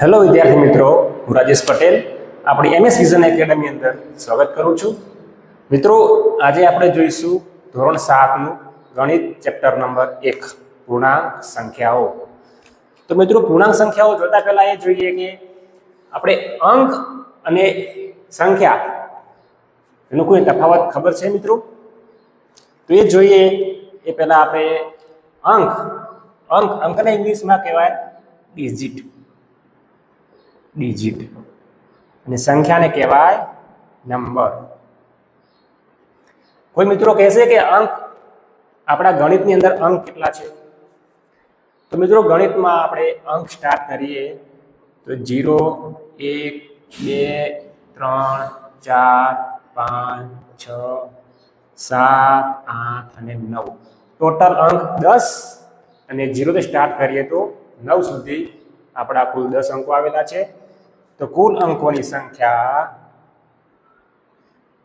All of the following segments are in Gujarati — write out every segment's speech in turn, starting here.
હેલો વિદ્યાર્થી મિત્રો. હું રાજેશ પટેલ. આપણી એમએસ વિઝન એકેડમી અંદર સ્વાગત કરું છું. મિત્રો, આજે આપણે જોઈશું ધોરણ સાતનું ગણિત ચેપ્ટર નંબર એક, પૂર્ણાંક સંખ્યાઓ. તો મિત્રો, પૂર્ણાંક સંખ્યાઓ જોતા પહેલાં એ જોઈએ કે આપણે અંક અને સંખ્યા, એનો કોઈ તફાવત ખબર છે મિત્રો? તો એ જોઈએ. એ પહેલાં આપણે અંક અંક, અંકને ઇંગ્લિશમાં કહેવાય ડિજિટ. ડિજિટ. અને સંખ્યાને કહેવાય નંબર. કોઈ મિત્રો કહેશે કે અંક, આપણા ગણિતની અંદર અંક કેટલા છે? તો મિત્રો ગણિતમાં આપણે અંક સ્ટાર્ટ કરીએ. તો જીરો, એક, બે, ત્રણ, ચાર, પાંચ, છ, સાત, આઠ અને નવ. ટોટલ અંક દસ અને જીરોથી સ્ટાર્ટ કરીએ તો નવ સુધી આપણા કુલ દસ અંકો આવેલા છે. તો કુલ અંકોની સંખ્યા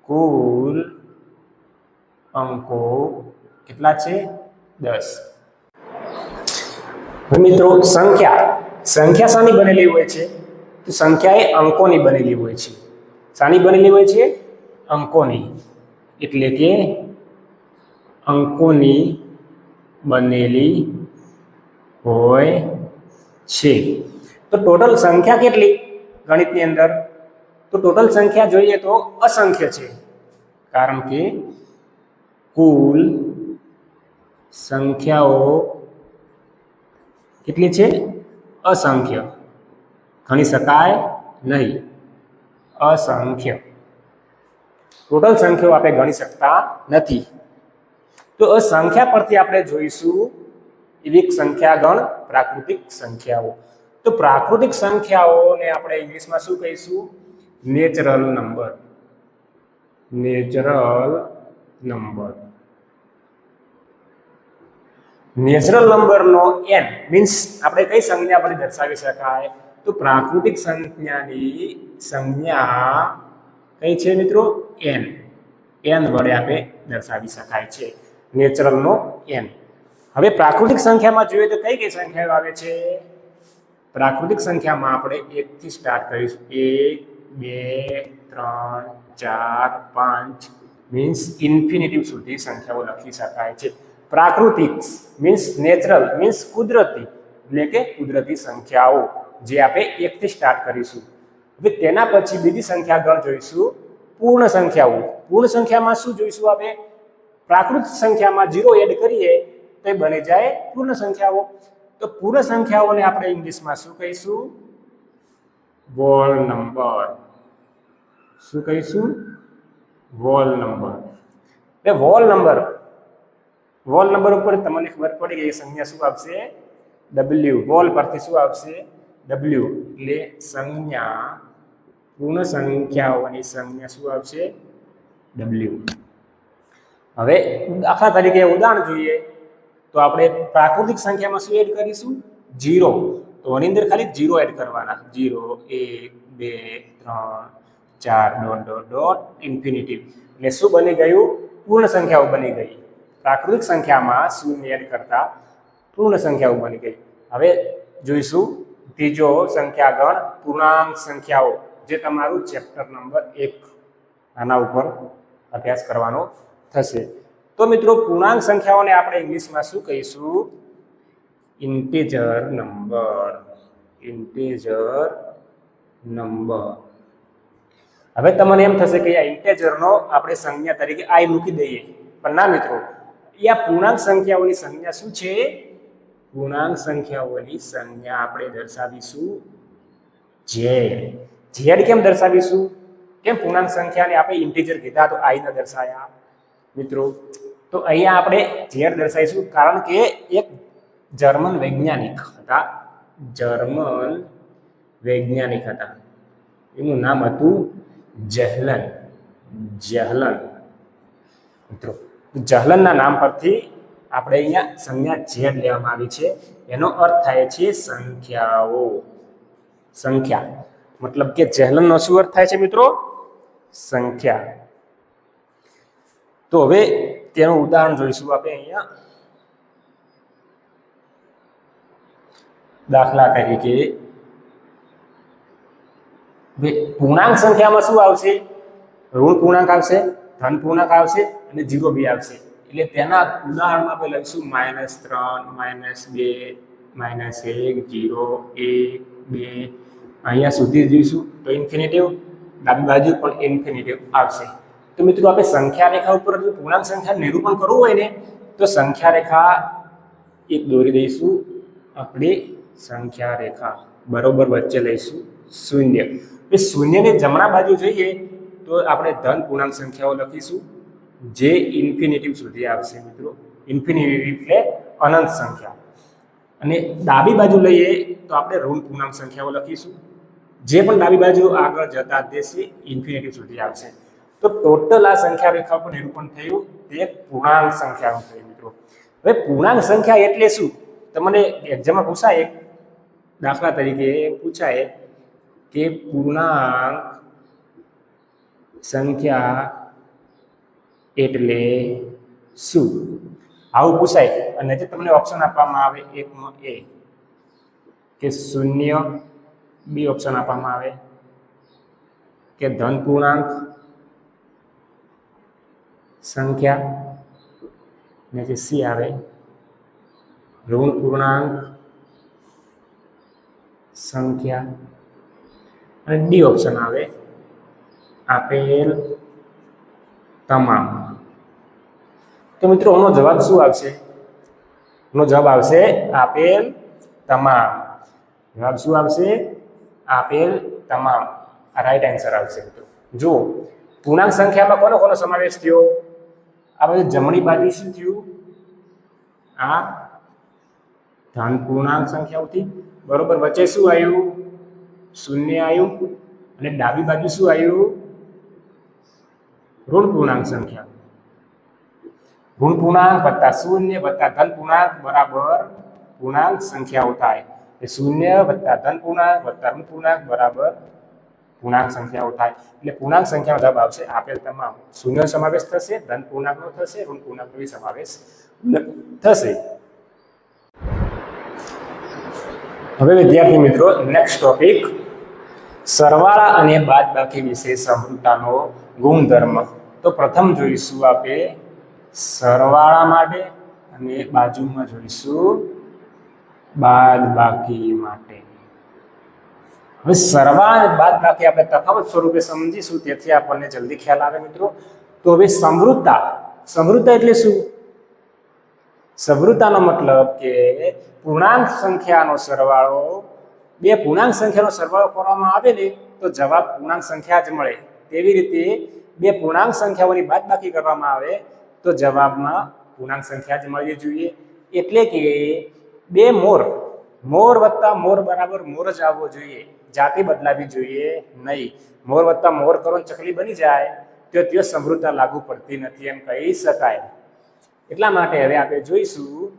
કુલ અંકો કેટલા છે? દસ. મિત્રો, સંખ્યા. સંખ્યા શાની બનેલી હોય છે? તો સંખ્યા એ અંકોની બનેલી હોય છે. શાની બનેલી હોય છે? અંકોની. એટલે કે અંકોની બનેલી હોય છે. તો ટોટલ સંખ્યા કેટલી ગણિતની અંદર? તો ટોટલ સંખ્યા જોઈએ તો અસંખ્ય છે. કારણ કે કુલ સંખ્યાઓ કેટલી છે? અસંખ્ય. ગણી શકાય નહીં. અસંખ્ય. ટોટલ સંખ્યાઓ આપણે ગણી શકતા નથી. તો અસંખ્યા પરથી આપણે જોઈશું એવી સંખ્યા ગણ પ્રાકૃતિક સંખ્યાઓ. તો પ્રાકૃતિક સંખ્યાઓને આપણે ઇંગ્લિશમાં શું કહીશું? Natural number. Natural number. Natural નંબરનો એન મીન્સ આપણે કઈ સંજ્ઞા પર દર્શાવી શકાય? તો પ્રાકૃતિક સંજ્ઞાની સંજ્ઞા કઈ છે મિત્રો? એન એન વડે આપણે દર્શાવી શકાય છે. નેચરલનો એન હવે પ્રાકૃતિક સંખ્યામાં જોઈએ તો કઈ કઈ સંખ્યાઓ આવે છે? પ્રાકૃતિક સંખ્યામાં આપણે એકથી સ્ટાર્ટ કરીશું. એક, બે, ત્રણ, ચાર, પાંચ મીન્સ ઇન્ફિનિટિવ સુધી સંખ્યાઓ લખી શકાય છે. પ્રાકૃતિક મીન્સ નેચરલ મીન્સ કુદરતી એટલે કે કુદરતી સંખ્યાઓ જે આપણે એકથી સ્ટાર્ટ કરીશું. હવે તેના પછી બીજી સંખ્યા ગણ જોઈશું. પૂર્ણ સંખ્યાઓ. પૂર્ણ સંખ્યામાં શું જોઈશું આપણે? પ્રાકૃતિક સંખ્યામાં જીરો એડ કરીએ. તો બની જાય પૂર્ણ સંખ્યાઓ. તો પૂર્ણ સંખ્યાઓને આપણે ઇંગ્લિશમાં શું કહીશું? વોલ નંબર શું કહીશું? વોલ નંબર એટલે વોલ નંબર વોલ નંબર ઉપર તમને ખબર પડી ગઈ સંજ્ઞા શું આવશે ડબલ્યુ વોલ પરથી શું આવશે ડબલ્યુ એટલે સંજ્ઞા પૂર્ણ સંખ્યાઓની સંજ્ઞા શું આવશે ડબલ્યુ હવે દાખલા તરીકે ઉદાહરણ જોઈએ. તો આપણે પ્રાકૃતિક સંખ્યામાં શું એડ કરીશું? જીરો તો આની અંદર ખાલી જીરો એડ કરવાના. જીરો એક, બે, ત્રણ, ચાર ડોટ ડોટ ડોટ ઇન્ફિનિટી એટલે શું બની ગયું? પૂર્ણ સંખ્યાઓ બની ગઈ. પ્રાકૃતિક સંખ્યામાં શૂન્ય એડ કરતા પૂર્ણ સંખ્યાઓ બની ગઈ. હવે જોઈશું. ત્રીજો સંખ્યાગણ પૂર્ણાંક સંખ્યાઓ, જે તમારું ચેપ્ટર નંબર એક. આના ઉપર અભ્યાસ કરવાનો થશે. તો મિત્રો, પૂર્ણાંક સંખ્યાઓને આપણે ઇંગ્લિશમાં શું કહીશું? Integer number. Integer number. હવે તમને એમ થશે કે આ ઇન્ટેજરનો આપણે સંજ્ઞા તરીકે આઈ મૂકી દઈએ. પણ ના મિત્રો, એ આ પૂર્ણાંક સંખ્યાઓની સંજ્ઞા શું છે? પૂર્ણાંક સંખ્યાઓની સંજ્ઞા આપણે દર્શાવીશું ઝેડ ઝેડ કેમ દર્શાવીશું? કેમ પૂર્ણાંક સંખ્યાને આપણે ઇન્ટેજર કીધા? તો આઈ ન દર્શાયા. મિત્રો તો અહીંયા આપણે ઝેડ દર્શાવીશું, કારણ કે એક જર્મન વૈજ્ઞાનિક હતા. જર્મન વૈજ્ઞાનિક હતા. એનું નામ હતું જહલન જહલન મિત્રો જહલનના નામ પરથી આપણે અહીંયા સંજ્ઞા ઝેડ લેવામાં આવી છે. એનો અર્થ થાય છે સંખ્યાઓ. સંખ્યા. મતલબ કે જહલનનો શું અર્થ થાય છે મિત્રો? સંખ્યા. તો હવે તેનું ઉદાહરણ જોઈશું આપણે અહીંયા. દાખલા તરીકે પૂર્ણાંક સંખ્યામાં શું આવશે? ઋણ પૂર્ણાંક આવશે, ધન પૂર્ણાંક આવશે અને જીરો બી આવશે. એટલે તેના ઉદાહરણમાં આપણે લખીશું માઇનસ ત્રણ, માઇનસ બે, માઇનસ એક, જીરો, એક, બે. અહીંયા સુધી જઈશું તો ઇન્ફિનેટિવ ડાબી બાજુ પણ ઇન્ફિનિટિવ આવશે. તો મિત્રો આપણે સંખ્યા રેખા ઉપર જો પૂર્ણાંક સંખ્યા નિરૂપણ કરવું હોય ને, તો સંખ્યા રેખા એક દોરી દઈશું. આપણે સંખ્યા રેખા બરોબર વચ્ચે લઈશું. શૂન્ય. એ શૂન્યને જમણા બાજુ જોઈએ, તો આપણે ધન પૂર્ણાંક સંખ્યાઓ લખીશું. જે ઇન્ફિનિટિવ સુધી આવશે મિત્રો. ઇન્ફિનિટિવ એટલે અનંત સંખ્યા. અને ડાબી બાજુ લઈએ, તો આપણે ઋણ પૂર્ણાંક સંખ્યાઓ લખીશું. જે પણ ડાબી બાજુ આગળ જતા તે ઇન્ફિનિટિવ સુધી આવશે. તો ટોટલ આ સંખ્યા રેખા પર નિરૂપણ થયું. તે પૂર્ણાંક સંખ્યાનું થયું મિત્રો. હવે પૂર્ણાંક સંખ્યા એટલે શું? તમને એક્ઝામમાં પૂછાય દાખલા તરીકે પૂછાય કે પૂર્ણાંક સંખ્યા એટલે શું? આવું પૂછાય. અને જે તમને ઓપ્શન આપવામાં આવે એકમાં એ. કે શૂન્ય, બી ઓપ્શન આપવામાં આવે. કે ધન પૂર્ણાંક સંખ્યા ને જે સી આવે ઋણ પૂર્ણાંક, સંખ્યા અને ડી ઓપ્શન આવે, આપેલ તમામ. તો મિત્રો, આનો જવાબ શું આવશે? નો જવાબ આવશે આપેલ તમામ. જવાબ શું આવશે? આપેલ તમામ. આ રાઈટ આન્સર આવશે, મિત્રો. જુઓ, પૂર્ણાંક સંખ્યામાં કોનો કોનો સમાવેશ થયો? આ બધું જમણી બાજુ શું થયું? આ ધન પૂર્ણાંક સંખ્યાઓથી બરોબર, વચ્ચે શું આવ્યું? શૂન્ય આવ્યું. અને ડાબી બાજુ શું આવ્યું? ઋણ પૂર્ણાંક સંખ્યા. ઋણ પૂર્ણાંક વત્તા શૂન્ય વત્તા ધન પૂર્ણાંક બરાબર પૂર્ણાંક સંખ્યાઓ થાય. શૂન્ય વત્તા ધન પૂર્ણાંક વત્તા ઋણ પૂર્ણાંક બરાબર પૂર્ણાંક સંખ્યાઓ થાય. એટલે પૂર્ણાંક સંખ્યાનો જવાબ આવશે આપેલ તમામ. શૂન્ય સમાવેશ થશે, ધન પૂર્ણાંકનો થશે, ઋણ પૂર્ણાંકનો સમાવેશ થશે. હવે વિદ્યાર્થી મિત્રો નેક્સ્ટ ટોપિક સરવાળા અને બાદબાકી વિશે સમૃદ્ધતાનો ગુણધર્મ. તો પ્રથમ જોઈશું આપણે સરવાળા માટે અને બાજુમાં જોઈશું બાદબાકી માટે. હવે સરવાળ બાદ બાકી આપણે તફાવત સ્વરૂપે સમજીશું, તેથી આપણને જલ્દી ખ્યાલ આવે મિત્રો. તો હવે સમૃદ્ધતા. સમૃદ્ધતા એટલે શું? સમૃદ્ધતાનો મતલબ કે પૂર્ણાંક સંખ્યાનો સરવાળો, બે પૂર્ણાંક સંખ્યાનો સરવાળો કરવામાં આવે ને, તો જવાબ પૂર્ણાંક સંખ્યા જ મળે. તેવી રીતે બે પૂર્ણાંક સંખ્યાઓની બાદબાકી કરવામાં આવે, તો જવાબમાં પૂર્ણાંક સંખ્યા જ મળવી જોઈએ. એટલે કે બે મોર. મોર વત્તા મોર બરાબર મોર જ આવવો જોઈએ. જાતિ બદલાવી જોઈએ નહીં. મોર વત્તા મોર કરો ચકલી બની જાય, તો તે સમૃદ્ધતા લાગુ પડતી નથી એમ કહી શકાય. એટલા માટે હવે આપણે જોઈશું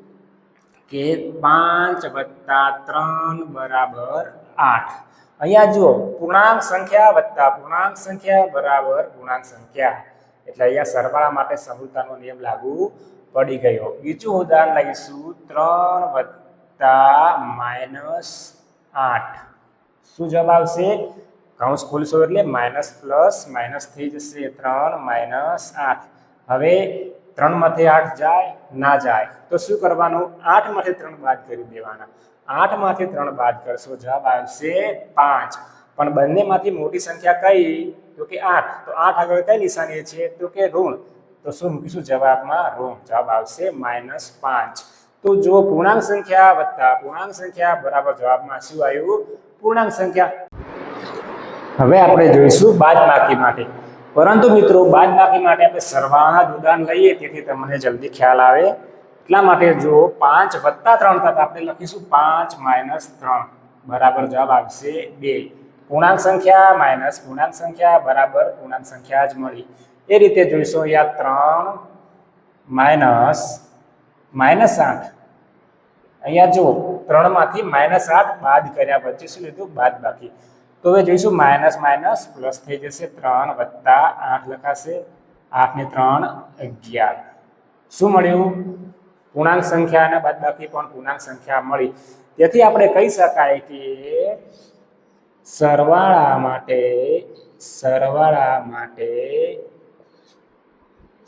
કે પાંચ વત્તા ત્રણ બરાબર આઠ. અહીંયા જુઓ, પૂર્ણાંક સંખ્યા વત્તા પૂર્ણાંક સંખ્યા બરાબર પૂર્ણાંક સંખ્યા. એટલે અહીંયા સરવાળા માટે સમૃદ્ધતાનો નિયમ લાગુ પડી ગયો. બીજું ઉદાહરણ લઈશું, ત્રણ વત્તા માઇનસ આઠ. શું જવાબ આવશે? કૌંસ ખોલશો એટલે માઇનસ પ્લસ માઇનસ થઈ જશે ત્રણ માઇનસ આઠ. હવે ત્રણમાંથી આઠ જાય, ના જાય. તો શું કરવાનું? આઠમાંથી ત્રણ બાદ કરી દેવાના. આઠમાંથી ત્રણ બાદ કરશો, જવાબ આવશે પાંચ. પણ બંનેમાંથી મોટી સંખ્યા કઈ? તો કે આઠ. તો આઠ આગળ કઈ નિશાની છે? તો કે ઋણ. તો શું મૂકીશું જવાબમાં? ઋણ. જવાબ આવશે માઇનસ પાંચ. તો જો પૂર્ણાંક સંખ્યા વત્તા પૂર્ણાંક સંખ્યા બરાબર જવાબમાં શું આવ્યું? પૂર્ણાંક સંખ્યા. હવે આપણે જોઈશું બાદબાકી માટે. પરંતુ મિત્રો, બાદબાકી માટે આપણે સરવાળાના જ ઉદાહરણ લઈએ, તેથી તમને જલ્દી ખ્યાલ આવે. એટલા માટે જો પાંચ વત્તા ત્રણ થતા આપણે લખીશું પાંચ માઇનસ ત્રણ. બરાબર જવાબ આવશે બે. પૂર્ણાંક સંખ્યા માઇનસ પૂર્ણાંક સંખ્યા બરાબર પૂર્ણાંક સંખ્યા જ મળી. એ રીતે જોઈશું અહીંયા ત્રણ માઇનસ માઇનસ આઠ. અહીંયા જુઓ, ત્રણમાંથી માઇનસ આઠ બાદ કર્યા પછી શું લીધું? બાદ બાકી. તો હવે જોઈશું, માઇનસ માઇનસ પ્લસ થઈ જશે ત્રણ વત્તા આઠ લખાશે. આઠ ને ત્રણ અગિયાર. શું મળ્યું? પૂર્ણાંક સંખ્યા અને બાદબાકી પણ પૂર્ણાંક સંખ્યા મળી. તેથી આપણે કહી શકાય કે સરવાળા માટે સરવાળા માટે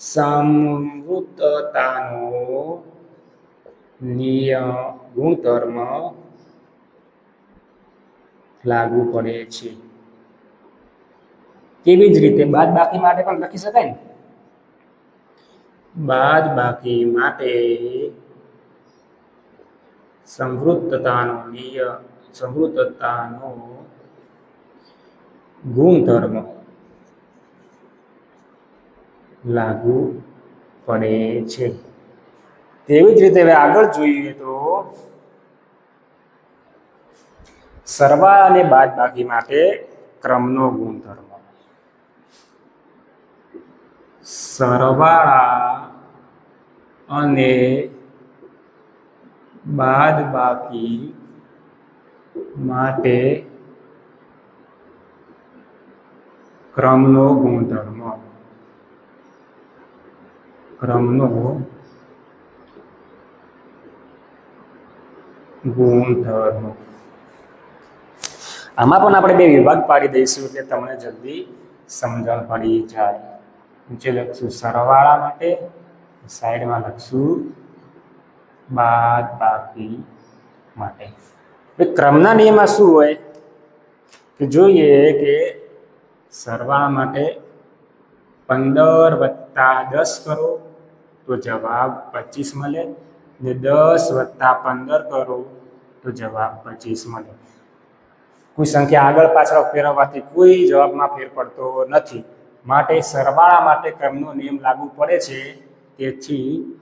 સમવૃત્તતાનો નિયમ, ગુણધર્મ લાગુ પડે છે. કેવી જ રીતે? બાદ બાકી માટે પણ લખી શકાય ને? બાદ બાકી માટે સમૃદ્ધતાનો નિયમ સમૃદ્ધતાનો ગુણધર્મ. લાગુ પડે છે. તેવી જ રીતે હવે આગળ જોઈએ તો સરવાળા અને બાદ બાકી માટે ક્રમનો ગુણધર્મ. સરવાળા અને બાદ બાકી માટે ક્રમનો ગુણધર્મ. ક્રમનો ગુણધર્મ આમાં પણ આપણે બે વિભાગ પાડી દઈશું એટલે તમને જલ્દી સમજણ પડી જાય. નીચે લખશું, સરવાળા માટે સાઈડમાં લખશું, બાદ બાકી માટે ક્રમના નિયમમાં શું હોય? કે જોઈએ કે સરવાળા માટે પંદર વત્તા દસ કરો. તો જવાબ પચીસ મળે ને દસ વત્તા પંદર કરો, તો જવાબ પચીસ મળે. કોઈ સંખ્યા આગળ પાછળ ફેરવવાથી કોઈ જવાબમાં ફેર પડતો નથી. માટે સરવાળા માટે ક્રમનો નિયમ લાગુ પડે છે. તેથી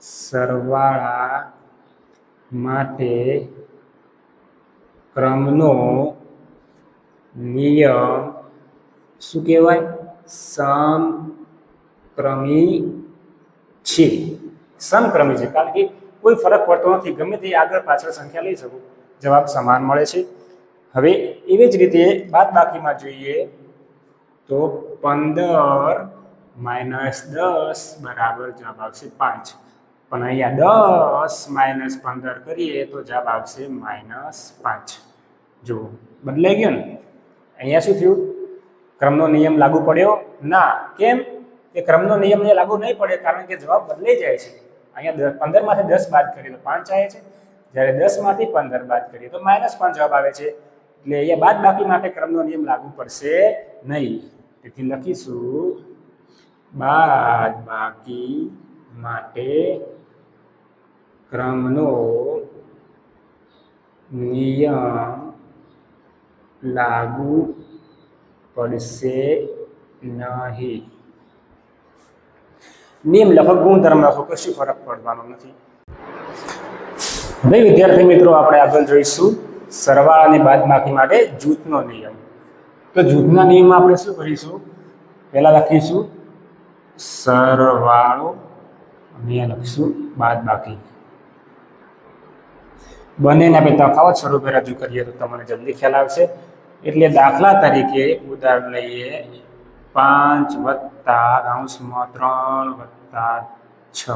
સરવાળા માટે ક્રમનો નિયમ શું કહેવાય? સમક્રમી છે. સમક્રમી છે. કારણ કે કોઈ ફરક પડતો નથી. ગમે તે આગળ પાછળ સંખ્યા લઈ શકું. જવાબ સમાન મળે છે. હવે એવી જ રીતે બાદ બાકીમાં જોઈએ તો પંદર માઇનસ દસ બરાબર જવાબ આવશે પાંચ. પણ અહીંયા દસ માઇનસ પંદર કરીએ તો જવાબ આવશે માઇનસ પાંચ. જુઓ બદલાઈ ગયો ને, અહીંયા શું થયું? ક્રમનો નિયમ લાગુ પડ્યો? ના. કેમ? એ ક્રમનો નિયમ ને લાગુ નહીં પડે કારણ કે જવાબ બદલાઈ જાય છે. અહીંયા પંદરમાંથી દસ બાદ કરીએ તો પાંચ આવે છે. જ્યારે દસમાંથી પંદર બાદ કરીએ તો માઇનસ પાંચ જવાબ આવે છે. એટલે અહીંયા બાદ બાકી માટે ક્રમનો નિયમ લાગુ પડશે નહીં. તેથી લખીશું, બાદ બાકી માટે ક્રમનો નિયમ લાગુ પડશે નહીં. નિયમ લખો ગુણધર્મ લખો કશું ફરક પડવાનો નથી. હવે વિદ્યાર્થી મિત્રો, આપણે આગળ જોઈશું સરવાળા અને બાદબાકી માટે જૂથનો નિયમ. તો જૂથના નિયમમાં આપણે શું કરીશું? પહેલા લખીશું, સરવાળો અને લખીશું, બાદબાકી બંનેને આપણે તફાવત સ્વરૂપે રજૂ કરીએ તો તમને જલ્દી ખ્યાલ આવશે. એટલે દાખલા તરીકે ઉદાહરણ લઈએ. પાંચ વત્તા કાઉન્સમાં ત્રણ વત્તા છ.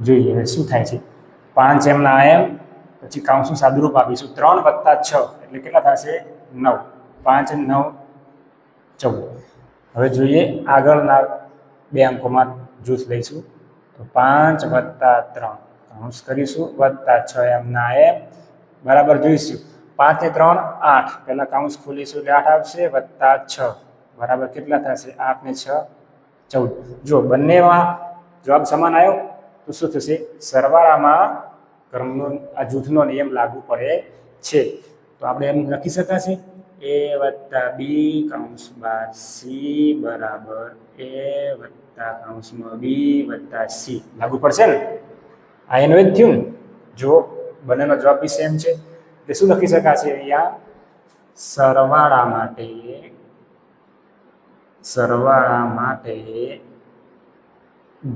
જોઈએ હવે શું થાય છે? પાંચ એમના એમ પછી કાઉન્સનું સાદુરૂપ આપીશું? ત્રણ વત્તા છ, એટલે કેટલા થશે? નવ. પાંચ નવ, ચૌદ. હવે જોઈએ આગળના બે અંકોમાં જૂથ લઈશું. તો પાંચ વત્તા ત્રણ. કાઉન્સ કરીશું. વત્તા છ એમના એમ બરાબર જોઈશું. પાંચે ત્રણ, આઠ. પહેલાં કાઉન્સ ખોલીશું એટલે આઠ આવશે. વત્તા છ. બરાબર કેટલા થશે? આઠ ને છ, ચૌદ. જો બંનેમાં જવાબ સમાન આવ્યો, તો શું થશે? સરવાળામાં કર્મનો, આ જૂથનો નિયમ લાગુ પડે છે. તો આપણે એમ લખી શકાશે? એ વત્તા બી કાઉન્સ બાર સી બરાબર એ વત્તા કાઉન્સમાં બી વત્તા સી. લાગુ પડશે ને? આ એનું જ થયું જો બંનેનો જવાબ બી સેમ છે. એટલે શું લખી શકાશે અહીંયા? સરવાળા માટે સરવાળા માટે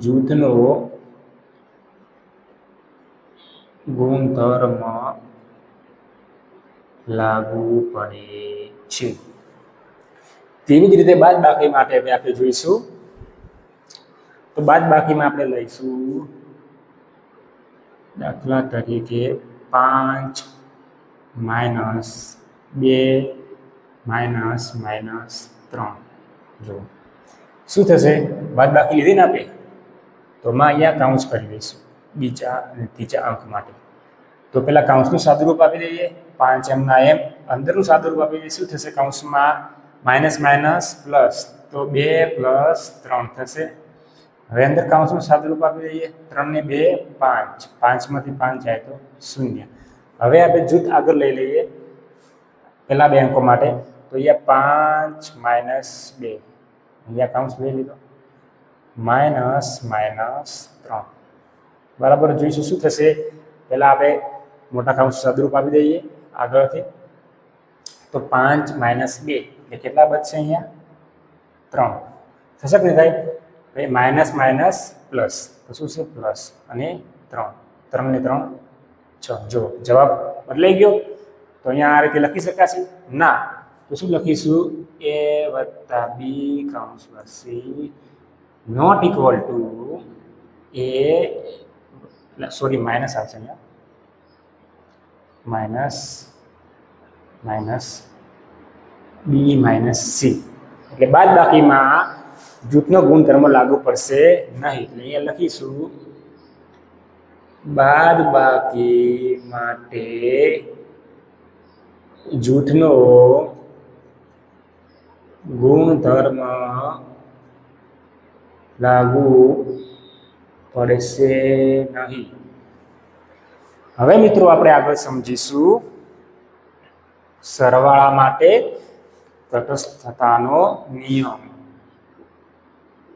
જૂથનો ગુણધર્મ લાગુ પડે છે. તેવી જ રીતે બાદ બાકી માટે આપણે જોઈશું. તો બાદ બાકીમાં આપણે લઈશું. દાખલા તરીકે પાંચ માઇનસ બે માઇનસ માઇનસ ત્રણ. જો શું થશે? બાદ બાકી લીધી ને આપણે તો માં અહીંયા કાઉન્સ કરી દઈશું. બીજા અને ત્રીજા અંક માટે. તો પહેલાં કાઉન્સનું સાદુરૂપ આપી દઈએ. પાંચ એમના એમ અંદરનું સાદુરૂપ આપી દઈએ. શું થશે? કાઉન્સમાં માઇનસ માઇનસ પ્લસ તો બે પ્લસ ત્રણ થશે. હવે અંદર કાઉન્સનું સાદુરૂપ આપી દઈએ. ત્રણને બે, પાંચ. પાંચમાંથી પાંચ જાય તો શૂન્ય. હવે આપણે જૂથ આગળ લઈ લઈએ. પહેલાં બે અંકો માટે. તો અહીંયા પાંચ માઇનસ બે. અહીંયા કાઉન્સ બે લીધો. માઇનસ માઇનસ ત્રણ. બરાબર, જોઈશું શું થશે. પહેલાં આપણે મોટા કાઉન્સ સદરૂપ આપી દઈએ આગળથી. તો પાંચ માઇનસ બે. એટલે કેટલા બચશે અહીંયા? ત્રણ. થશે કે નહીં થાય? હવે માઇનસ માઇનસ પ્લસ. તો શું છે? પ્લસ અને ત્રણ. ત્રણ ને ત્રણ, છ. જો જવાબ બદલાઈ ગયો. તો અહીંયા આ રીતે લખી શકાશે? ના. તો શું લખીશું? એ વત્તા B કાઉન્સમાં C not equal to A sorry minus આવશે અહીંયા minus minus B minus C એટલે બાદ બાકીમાં જૂથનો ગુણધર્મ લાગુ પડશે નહીં. એટલે અહીંયા લખીશું. બાદ બાકી માટે જૂથનો ગુણધર્મ લાગુ પડશે નહીં. હવે મિત્રો આપણે આગળ સમજીશું સરવાળા માટે તટસ્થતાનો નિયમ.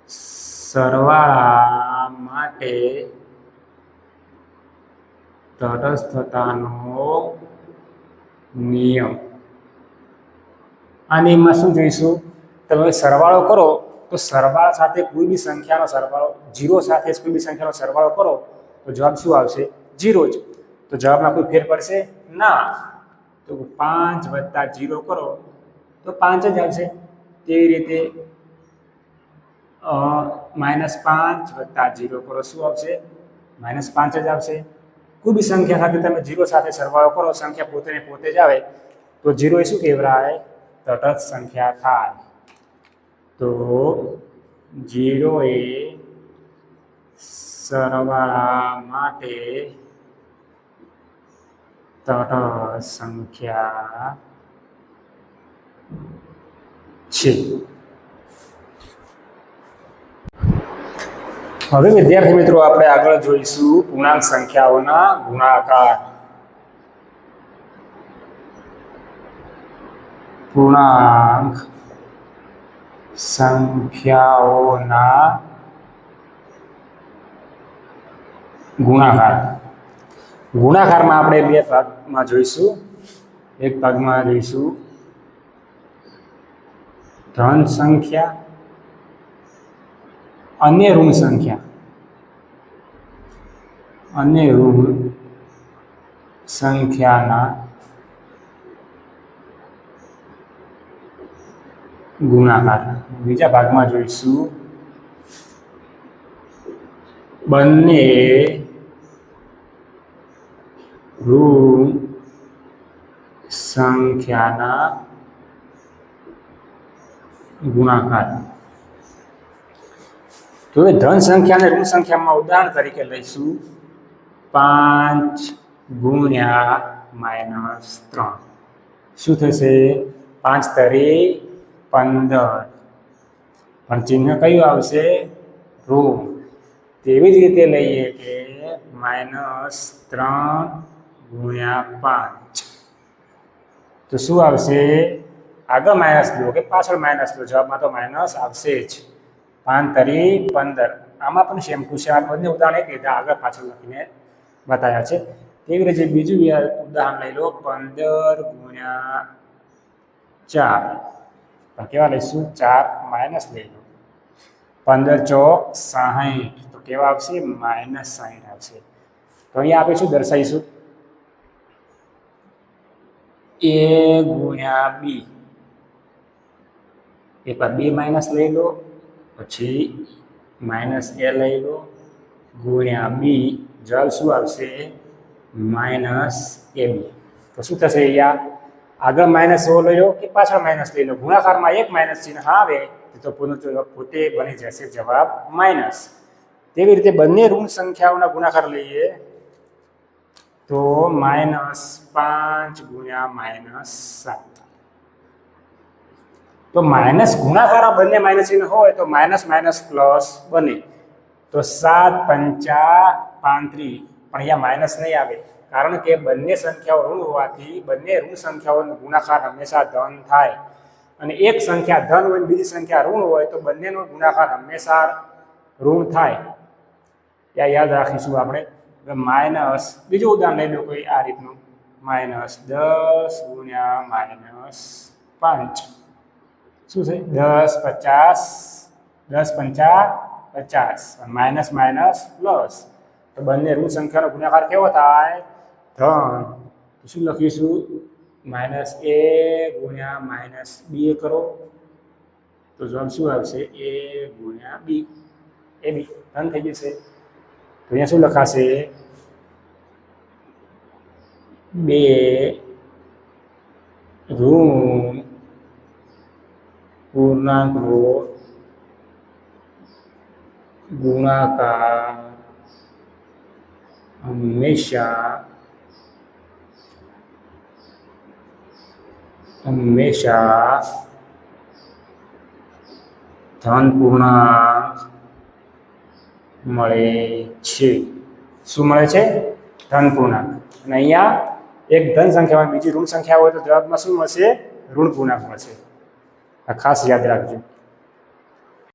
સરવાળા માટે તટસ્થતાનો નિયમ. આ એમાં શું જોઈશું? તમે સરવાળો કરો, તો સરવાળા સાથે કોઈ બી સંખ્યાનો સરવાળો, જીરો સાથે કોઈ બી સંખ્યાનો સરવાળો કરો, તો જવાબ શું આવશે? જીરો જ. તો જવાબમાં કોઈ ફેર પડશે? ના. તો પાંચ વત્તા જીરો કરો, તો પાંચ જ આવશે. તેવી રીતે માઇનસ પાંચ વત્તા જીરો કરો, શું આવશે? માઇનસ પાંચ જ આવશે. કોઈ બી સંખ્યા સાથે તમે જીરો સાથે સરવાળો કરો, સંખ્યા પોતે પોતે જ આવે. તો જીરો એ શું કહેવાય તટસ્થ સંખ્યા થાય તો જીરો એ સરવાળા માટે તટસ્થ સંખ્યા છે. હવે વિદ્યાર્થી મિત્રો આપણે આગળ જોઈશું પૂર્ણાંક સંખ્યાઓના ગુણાકાર. પૂર્ણાંક સંખ્યાઓના ગુણાકાર ગુણાકારમાં આપણે બે ભાગમાં જોઈશું. એક ભાગમાં જોઈશું ધન સંખ્યા અને ઋણ સંખ્યા. અને ઋણ સંખ્યાના ગુણાકાર. બીજા ભાગમાં જોઈશું. બંને ઋણ સંખ્યાના ગુણાકાર. તો હવે ધન સંખ્યા અને ઋણ સંખ્યામાં ઉદાહરણ તરીકે લઈશું. પાંચ ગુણ્યા માઇનસ ત્રણ. શું થશે? પાંચ તરી પંદર. પણ ચિહ્ન કયું આવશે? ઋણ તેવી જ રીતે લઈએ કે માઇનસ ત્રણ ગુણ્યા પાંચ. તો શું આવશે? આગળ માઇનસ લો કે પાછળ માઇનસ લો? જવાબમાં તો માઇનસ આવશે જ. પાંચ તરી પંદર. આમાં પણ સેમ ટુ બંને ઉદાહરણ એક લીધા. આગળ પાછળ લખીને બતાવ્યા છે. તેવી રીતે બીજું ઉદાહરણ લઈ લો. પંદર ગુણ્યા ચાર. પણ કેવા લઈશું? ચાર માઇનસ લઈ લો. પંદર ચોક સાહીઠ. તો કેવા આવશે? માઇનસ સાહીઠ આવશે. તો અહીંયા આપણે શું દર્શાવીશું? એ ગુણ્યા બી. એકવાર બી માઇનસ લઈ લો, પછી માઇનસ એ લઈ લો, ગુણ્યા બી. જવાબ શું આવશે? Minus A B. તો શું થશે અહીંયા? આગળ માઇનસ એવો લઈ લો કે પાછળ માઇનસ લઈ લો. ગુણાકારમાં એક માઇનસ ચિહ્ન આવે, તો પોતે પોતે બની જશે જવાબ માઇનસ. તેવી રીતે બંને ઋણ સંખ્યાઓના ગુણાકાર લઈએ, તો માઇનસ પાંચ ગુણ્યા માઇનસ સાત. તો માઇનસ ગુણાકાર બંને માઇનસ ચિહ્ન હોય, તો માઇનસ માઇનસ પ્લસ બને. તો સાત પંચા પાંત્રીસ, પણ અહીંયા માઇનસ નહીં આવે. કારણ કે બંને સંખ્યાઓ ઋણ હોવાથી બંને ઋણ સંખ્યાઓનો ગુણાકાર હંમેશા ધન થાય. અને એક સંખ્યા ધન હોય બીજી સંખ્યા ઋણ હોય તો બંનેનો ગુણાકાર હંમેશા ઋણ થાય. ત્યાં યાદ રાખીશું આપણે. માઇનસ, બીજું ઉદાહરણ લઈ લો કોઈ આ રીતનું. માઇનસ દસ ગુણ્યા માઇનસ પાંચ. શું છે? દસ પચાસ, દસ પંચા પચાસ. Minus minus plus. તો બંને ઋણ સંખ્યાનો ગુણાકાર કેવો થાય? ધન તો શું લખીશું માઇનસ એ ગુણ્યા માઇનસ બી કરો. તો જવાબ શું આવશે? એ ગુણ્યા બી. એ બી. ધન થઈ જશે. તો અહીંયા શું લખાશે? બે ઋણ પૂર્ણાંકો ગુણાકાર હંમેશા હંમેશા ધન પૂર્ણાંક મળે છે શું મળે છે? ધન પૂર્ણાંક અને અહીંયા એક ધન સંખ્યામાં બીજી ઋણ સંખ્યા હોય, તો જવાબમાં શું મળશે? ઋણ પૂર્ણાંક મળશે। આ ખાસ યાદ રાખજો।